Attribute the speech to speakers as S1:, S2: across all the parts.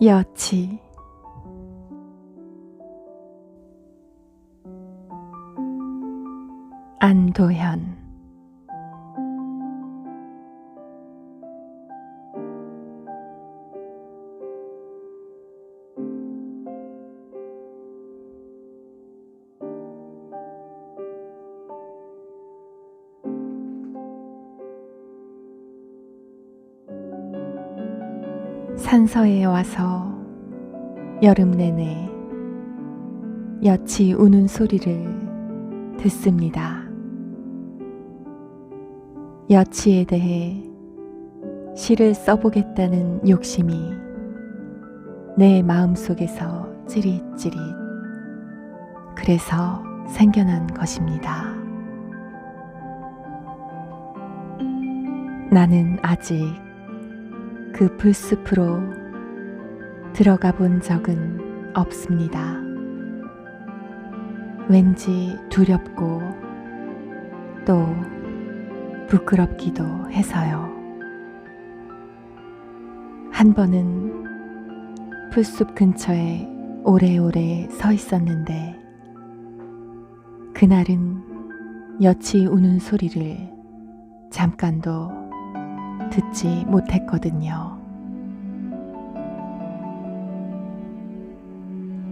S1: 여치. 안도현 산서에 와서 여름 내내 여치 우는 소리를 듣습니다. 여치에 대해 시를 써보겠다는 욕심이 내 마음속에서 찌릿찌릿 그래서 생겨난 것입니다. 나는 아직 그 풀숲으로 들어가 본 적은 없습니다. 왠지 두렵고 또 부끄럽기도 해서요. 한 번은 풀숲 근처에 오래오래 서 있었는데 그날은 여치 우는 소리를 잠깐도 듣지 못했거든요.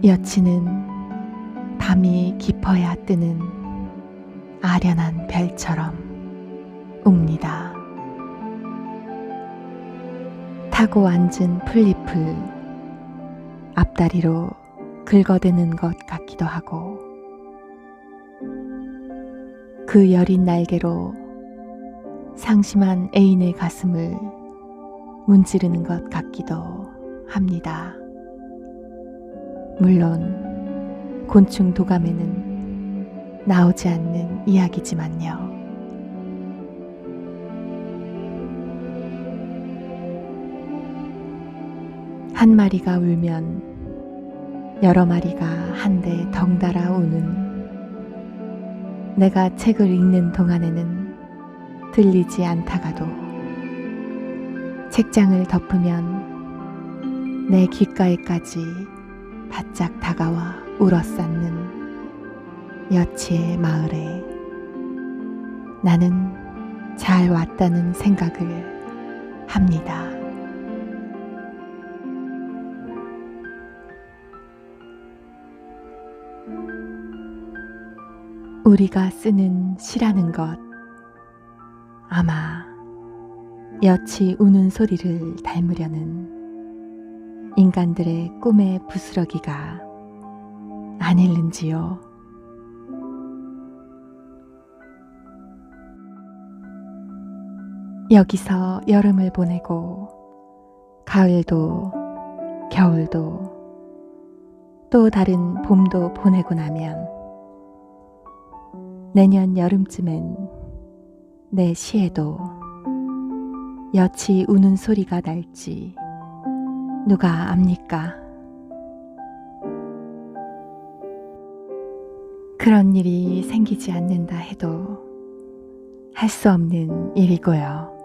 S1: 여치는 밤이 깊어야 뜨는 아련한 별처럼 웁니다. 타고 앉은 풀잎을 앞다리로 긁어대는 것 같기도 하고 그 여린 날개로 상심한 애인의 가슴을 문지르는 것 같기도 합니다. 물론 곤충 도감에는 나오지 않는 이야기지만요. 한 마리가 울면 여러 마리가 한데 덩달아 우는 내가 책을 읽는 동안에는 들리지 않다가도 책장을 덮으면 내 귓가에까지 바짝 다가와 울어쌌는 여치의 마을에 나는 잘 왔다는 생각을 합니다. 우리가 쓰는 시라는 것 아마 여치 우는 소리를 닮으려는 인간들의 꿈의 부스러기가 아닐는지요. 여기서 여름을 보내고 가을도 겨울도 또 다른 봄도 보내고 나면 내년 여름쯤엔 내 시에도 여치 우는 소리가 날지 누가 압니까? 그런 일이 생기지 않는다 해도 할 수 없는 일이고요.